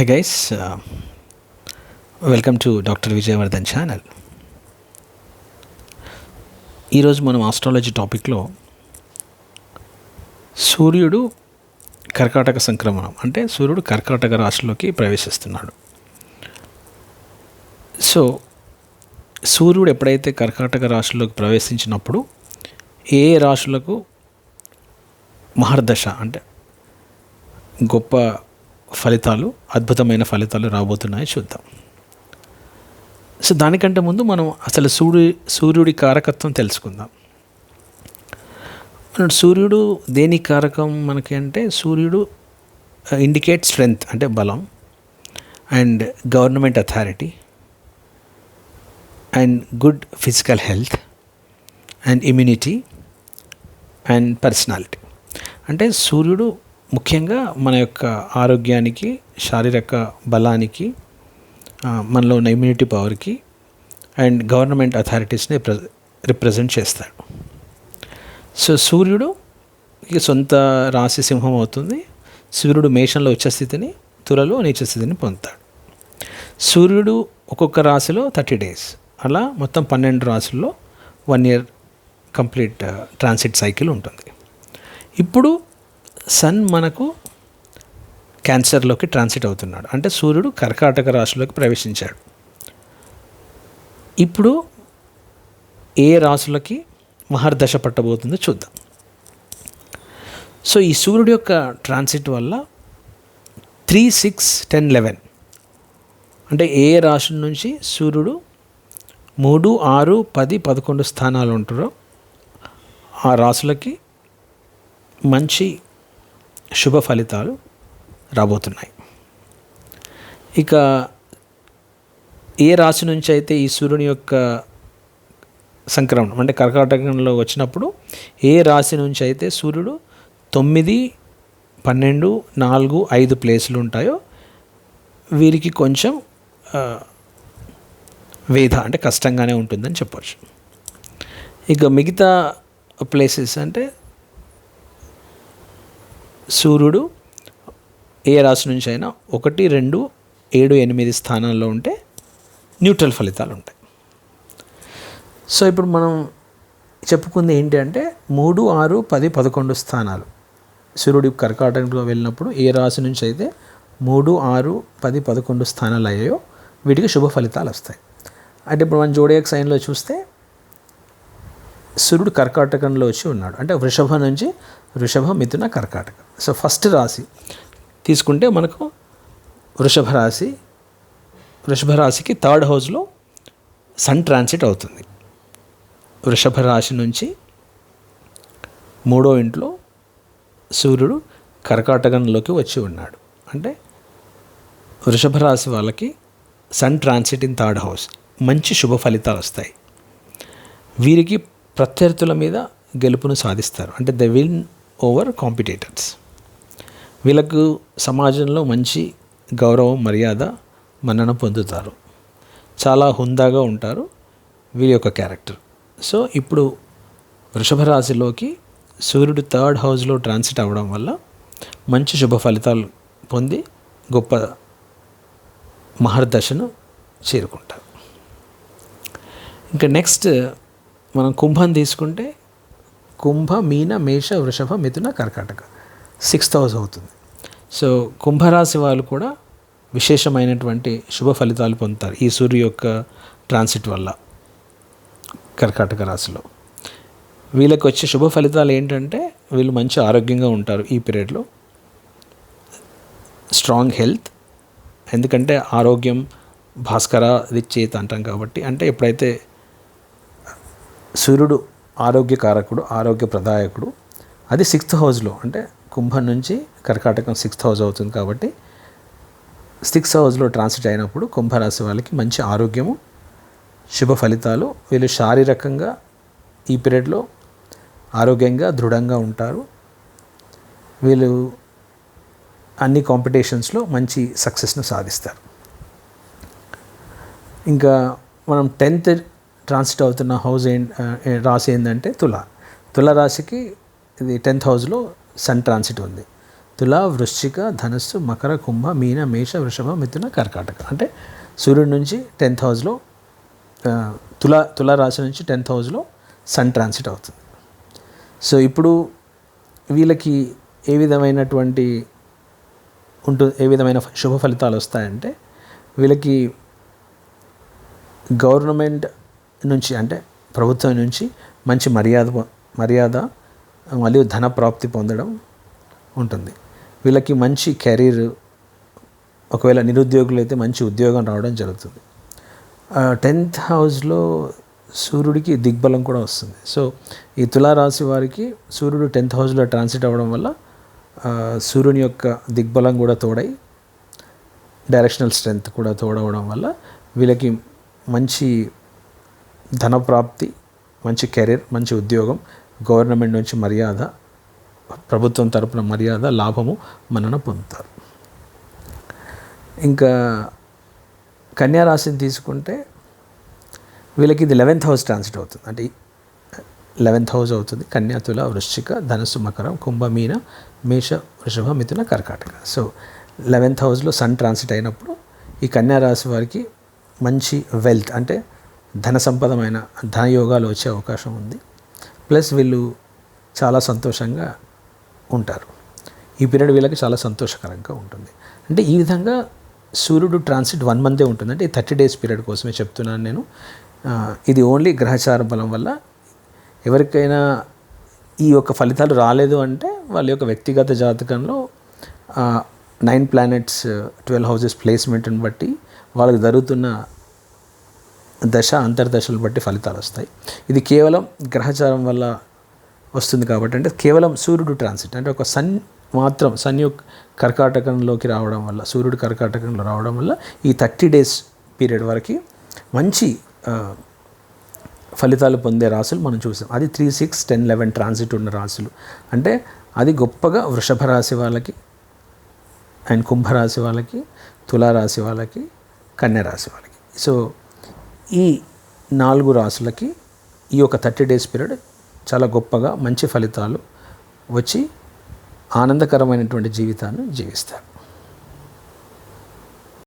Hi guys welcome to doctor Vijayavardhan channel ఈరోజు మనం astrology టాపిక్లో సూర్యుడు కర్కాటక సంక్రమణం అంటే సూర్యుడు కర్కాటక రాశిలోకి ప్రవేశిస్తున్నాడు. సో సూర్యుడు ఎప్పుడైతే కర్కాటక రాశిలోకి ప్రవేశించినప్పుడు ఏ రాశులకు మహర్దశ అంటే గొప్ప ఫలితాలు అద్భుతమైన ఫలితాలు రాబోతున్నాయి చూద్దాం. సో దానికంటే ముందు మనం అసలు సూర్యు సూర్యుడి కారకత్వం తెలుసుకుందాం. సూర్యుడు దేని కారకం మనకి అంటే సూర్యుడు uh, ఇండికేట్ స్ట్రెంగ్త్ అంటే బలం and government authority and good physical health and immunity and personality అంటే సూర్యుడు ముఖ్యంగా మన యొక్క ఆరోగ్యానికి శారీరక బలానికి మనలో ఉన్న ఇమ్యూనిటీ పవర్కి అండ్ గవర్నమెంట్ అథారిటీస్ని రిప్రజెంట్ చేస్తాడు. సో సూర్యుడు ఈ సొంత రాశి సింహం అవుతుంది. సూర్యుడు మేషంలో ఉచ్చ స్థితిని తులలో నీచ స్థితిని పొందుతాడు. సూర్యుడు ఒక్కొక్క రాశిలో థర్టీ డేస్. అలా మొత్తం పన్నెండు రాశుల్లో one year complete transit cycle ఉంటుంది. ఇప్పుడు సన్ మనకు క్యాన్సర్లోకి ట్రాన్సిట్ అవుతున్నాడు. అంటే సూర్యుడు కర్కాటక రాశిలోకి ప్రవేశించాడు. ఇప్పుడు ఏ రాశులకి మహర్దశ పట్టబోతుందో చూద్దాం. సో ఈ సూర్యుడు యొక్క ట్రాన్సిట్ వల్ల త్రీ సిక్స్ టెన్ లెవెన్ అంటే ఏ రాశి నుంచి సూర్యుడు మూడు ఆరు పది పదకొండు స్థానాలు ఉంటారో ఆ రాశులకి మంచి శుభ ఫలితాలు రాబోతున్నాయి. ఇక ఏ రాశి నుంచి అయితే ఈ సూర్యుని యొక్క సంక్రమణం అంటే కర్కాటకంలో వచ్చినప్పుడు ఏ రాశి నుంచి అయితే సూర్యుడు తొమ్మిది పన్నెండు నాలుగు ఐదు ప్లేసులు ఉంటాయో వీరికి కొంచెం వేధ అంటే కష్టంగానే ఉంటుందని చెప్పవచ్చు ఇక మిగతా ప్లేసెస్ అంటే సూర్యుడు ఏ రాశి నుంచి అయినా ఒకటి రెండు ఏడు ఎనిమిది స్థానాల్లో ఉంటే న్యూట్రల్ ఫలితాలు ఉంటాయి. సో ఇప్పుడు మనం చెప్పుకుంది ఏంటి అంటే మూడు ఆరు పది పదకొండు స్థానాలు. సూర్యుడు కర్కాటకంలో వెళ్ళినప్పుడు ఏ రాశి నుంచి అయితే మూడు ఆరు పది పదకొండు స్థానాలు అయ్యాయో వీటికి శుభ ఫలితాలు వస్తాయి. అంటే ఇప్పుడు మనం జోడియాక్ సైన్లో చూస్తే సూర్యుడు కర్కాటకంలో వచ్చి ఉన్నాడు. అంటే వృషభ నుంచి వృషభ మిథున కర్కాటక. సో ఫస్ట్ రాశి తీసుకుంటే మనకు వృషభ రాశి వృషభ రాశికి థర్డ్ హౌస్లో సన్ ట్రాన్సిట్ అవుతుంది. వృషభ రాశి నుంచి మూడో ఇంట్లో సూర్యుడు కర్కాటకంలోకి వచ్చి ఉన్నాడు. అంటే వృషభ రాశి వాళ్ళకి sun transit in third house. మంచి శుభ ఫలితాలు వస్తాయి. వీరికి ప్రత్యర్థుల మీద గెలుపును సాధిస్తారు. అంటే ద విన్ ఓవర్ కాంపిటేటర్స్ వీళ్ళకు సమాజంలో మంచి గౌరవం మర్యాద మన్నన పొందుతారు. చాలా హుందాగా ఉంటారు వీరి యొక్క క్యారెక్టర్ సో ఇప్పుడు వృషభ రాశిలోకి సూర్యుడు థర్డ్ హౌస్లో ట్రాన్సిట్ అవ్వడం వల్ల మంచి శుభ ఫలితాలు పొంది గొప్ప మహర్దశను చేరుకుంటారు. ఇంకా నెక్స్ట్ మనం కుంభం తీసుకుంటే కుంభ మీన మేష వృషభ మిథున కర్కాటక. సిక్స్త్ హౌస్ అవుతుంది. సో కుంభరాశి వాళ్ళు కూడా విశేషమైనటువంటి శుభ ఫలితాలు పొందుతారు ఈ సూర్యు యొక్క ట్రాన్సిట్ వల్ల కర్కాటక రాశిలో. వీళ్ళకి వచ్చే శుభ ఫలితాలు ఏంటంటే వీళ్ళు మంచి ఆరోగ్యంగా ఉంటారు ఈ పీరియడ్లో స్ట్రాంగ్ హెల్త్ ఎందుకంటే ఆరోగ్యం భాస్కర దిచ్చేత అంటాం కాబట్టి అంటే ఎప్పుడైతే సూర్యుడు ఆరోగ్యకారకుడు ఆరోగ్య ప్రదాయకుడు. అది సిక్స్త్ హౌస్లో అంటే కుంభం నుంచి కర్కాటకం సిక్స్త్ హౌస్ అవుతుంది కాబట్టి సిక్స్త్ హౌస్లో ట్రాన్సిట్ అయినప్పుడు కుంభరాశి వాళ్ళకి మంచి ఆరోగ్యము శుభ ఫలితాలు. వీళ్ళు శారీరకంగా ఈ పీరియడ్లో ఆరోగ్యంగా దృఢంగా ఉంటారు. వీళ్ళు అన్ని కాంపిటీషన్స్లో మంచి సక్సెస్ను సాధిస్తారు. ఇంకా మనం టెన్త్ ట్రాన్సిట్ అవుతున్న హౌస్ రాశి ఏంటంటే తుల. తుల రాశికి ఇది టెన్త్ హౌస్లో సన్ ట్రాన్సిట్ ఉంది. తులా వృశ్చిక ధనస్సు మకర కుంభ మీన మేష వృషభ మిథున కర్కాటక. అంటే సూర్యుడి నుంచి టెన్త్ హౌస్లో తుల తులా రాశి నుంచి టెన్త్ హౌస్లో సన్ ట్రాన్సిట్ అవుతుంది. సో ఇప్పుడు వీళ్ళకి ఏ విధమైనటువంటి ఉంటుంది ఏ విధమైన శుభ ఫలితాలు వస్తాయంటే వీళ్ళకి గవర్నమెంట్ నుంచి అంటే ప్రభుత్వం నుంచి మంచి మర్యాద మర్యాద మరియు ధన ప్రాప్తి పొందడం ఉంటుంది. వీళ్ళకి మంచి కెరీర్ ఒకవేళ నిరుద్యోగులు అయితే మంచి ఉద్యోగం రావడం జరుగుతుంది. టెన్త్ హౌస్లో సూర్యుడికి దిగ్బలం కూడా వస్తుంది. సో ఈ తులారాశి వారికి సూర్యుడు టెన్త్ హౌస్లో ట్రాన్సిట్ అవ్వడం వల్ల సూర్యుని యొక్క దిగ్బలం కూడా తోడై డైరెక్షనల్ స్ట్రెంగ్త్ కూడా తోడవడం వల్ల వీళ్ళకి మంచి ధనప్రాప్తి మంచి కెరీర్ మంచి ఉద్యోగం గవర్నమెంట్ నుంచి మర్యాద ప్రభుత్వం తరపున మర్యాద లాభము మనన పొందుతారు. ఇంకా కన్యారాశిని తీసుకుంటే వీళ్ళకి ఇది లెవెన్త్ హౌస్ ట్రాన్సిట్ అవుతుంది. అంటే లెవెన్త్ హౌస్ అవుతుంది. కన్యాతుల వృశ్చిక ధనుసు మకరం కుంభమీన మేష వృషభ మిథున కర్కాటక. సో లెవెన్త్ హౌస్లో సన్ ట్రాన్సిట్ అయినప్పుడు ఈ కన్యా రాశి వారికి మంచి వెల్త్ అంటే ధన సంపదమైన ధన యోగాలు వచ్చే అవకాశం ఉంది. ప్లస్ వీళ్ళు చాలా సంతోషంగా ఉంటారు. ఈ పీరియడ్ వీళ్ళకి చాలా సంతోషకరంగా ఉంటుంది. అంటే ఈ విధంగా సూర్యుడు ట్రాన్సిట్ వన్ మంతే ఉంటుంది అంటే ఈ థర్టీ డేస్ పీరియడ్ కోసమే చెప్తున్నాను నేను. ఇది ఓన్లీ గ్రహచార బలం వల్ల ఎవరికైనా ఈ యొక్క ఫలితాలు రాలేదు అంటే వాళ్ళ యొక్క వ్యక్తిగత జాతకంలో నైన్ ప్లానెట్స్ ట్వెల్వ్ హౌజెస్ ప్లేస్మెంట్ని బట్టి వాళ్ళకి జరుగుతున్న దశ అంతర్దశలు బట్టి ఫలితాలు వస్తాయి. ఇది కేవలం గ్రహచారం వల్ల వస్తుంది కాబట్టి అంటే కేవలం సూర్యుడు ట్రాన్సిట్ అంటే ఒక సన్ మాత్రం సన్ కర్కాటకంలోకి రావడం వల్ల సూర్యుడు కర్కాటకంలో రావడం వల్ల ఈ థర్టీ డేస్ పీరియడ్ వరకు మంచి ఫలితాలు పొందే రాసులు మనం చూసాం. అది three six ten eleven transit ఉన్న రాసులు అంటే అది గొప్పగా వృషభ రాశి వాళ్ళకి అండ్ కుంభరాశి వాళ్ళకి తులారాశి వాళ్ళకి కన్యరాశి వాళ్ళకి. సో ఈ నాలుగు రాసులకి ఈ యొక్క థర్టీ డేస్ పీరియడ్ చాలా గొప్పగా మంచి ఫలితాలు వచ్చి ఆనందకరమైనటువంటి జీవితాన్ని జీవిస్తారు.